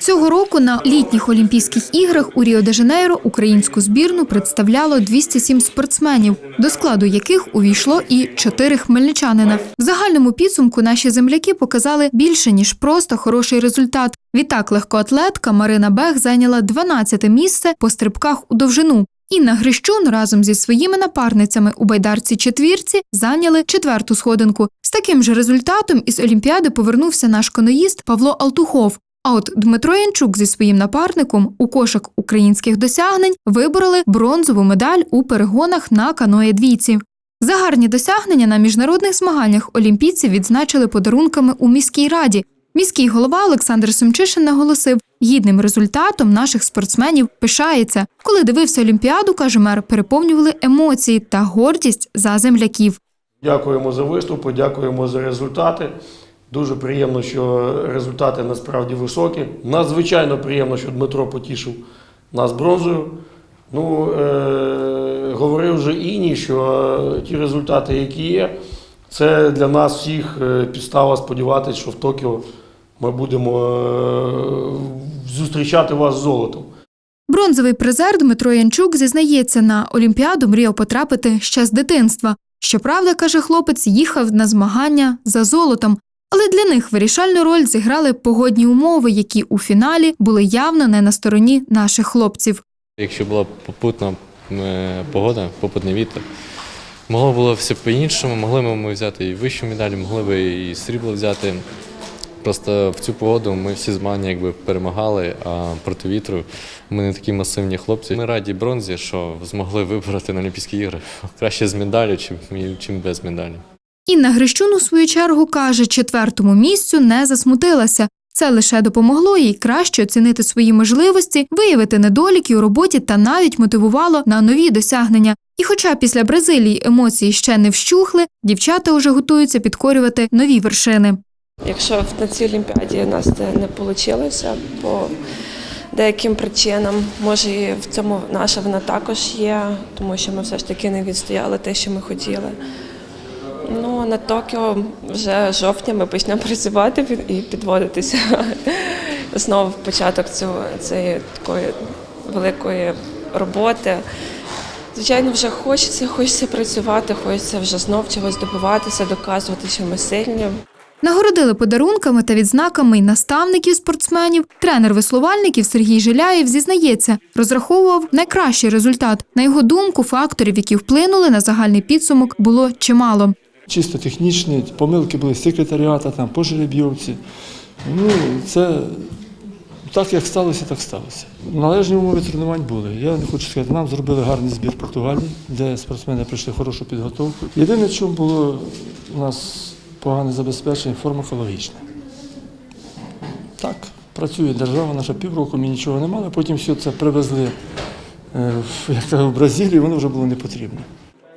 Цього року на літніх Олімпійських іграх у Ріо-де-Жанейро українську збірну представляло 207 спортсменів, до складу яких увійшло і чотири хмельничанина. В загальному підсумку наші земляки показали більше ніж просто хороший результат. Відтак легкоатлетка Марина Бех зайняла 12 місце по стрибках у довжину. Інна Грищун разом зі своїми напарницями у байдарці четвірці зайняли четверту сходинку. З таким же результатом із Олімпіади повернувся наш каноїст Павло Алтухов. А от Дмитро Янчук зі своїм напарником у кошик українських досягнень вибороли бронзову медаль у перегонах на каное двійці. За гарні досягнення на міжнародних змаганнях олімпійці відзначили подарунками у міській раді. Міський голова Олександр Семчишин наголосив, гідним результатом наших спортсменів пишається. Коли дивився Олімпіаду, каже мер, переповнювали емоції та гордість за земляків. Дякуємо за виступи, дякуємо за результати. Дуже приємно, що результати насправді високі. Надзвичайно приємно, що Дмитро потішив нас бронзою. Ну, е- говорив вже Іні, що ті результати, які є, це для нас всіх е, підстава сподіватися, що в Токіо ми будемо е- зустрічати вас з золотом. Бронзовий призер Дмитро Янчук зізнається, на Олімпіаду мріяв потрапити ще з дитинства. Щоправда, каже хлопець, їхав на змагання за золотом. Але для них вирішальну роль зіграли погодні умови, які у фіналі були явно не на стороні наших хлопців. Якщо була попутна е, погода, попутний вітер, могло було все по-іншому, могли б ми взяти і вищу медаль, могли б і срібло взяти. Просто в цю погоду ми всі змагання якби перемагали, а проти вітру ми не такі масивні хлопці. Ми раді бронзі, що змогли вибрати на Олімпійські ігри. Краще з медаллю, чим, чим без медалі. Інна Грищун у свою чергу каже, четвертому місцю не засмутилася. Це лише допомогло їй краще оцінити свої можливості, виявити недоліки у роботі та навіть мотивувало на нові досягнення. І хоча після Бразилії емоції ще не вщухли, дівчата вже готуються підкорювати нові вершини. Якщо на цій Олімпіаді у нас це не вийшло по деяким причинам, може і в цьому наша вина також є, тому що ми все ж таки не відстояли те, що ми хотіли. Ну, на Токіо вже жовтня ми почнемо працювати і підводитися знову початок цього, цієї такої великої роботи. Звичайно, вже хочеться, хочеться працювати, хочеться вже знов чогось добиватися, доказувати, що ми сильні. Нагородили подарунками та відзнаками й наставників спортсменів. Тренер веслувальників Сергій Жиляєв зізнається, розраховував найкращий результат. На його думку, факторів, які вплинули на загальний підсумок, було чимало. Чисто технічні, помилки були секретаріата, там, по жеребйовці. Ну, це так, як сталося, так сталося. Належні умови тренувань були. Я не хочу сказати, нам зробили гарний збір в Португалії, де спортсмени пройшли хорошу підготовку. Єдине, чому було у нас погане забезпечення, фармакологічне. Так, працює держава, наша півроку, ми нічого не мали, потім все це привезли е, в- Бразилію, воно вже було не потрібно.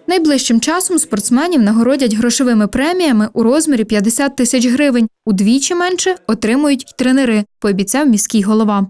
Найближчим часом спортсменів нагородять грошовими преміями у розмірі 50 тисяч гривень. Удвічі менше отримують тренери, пообіцяв міський голова.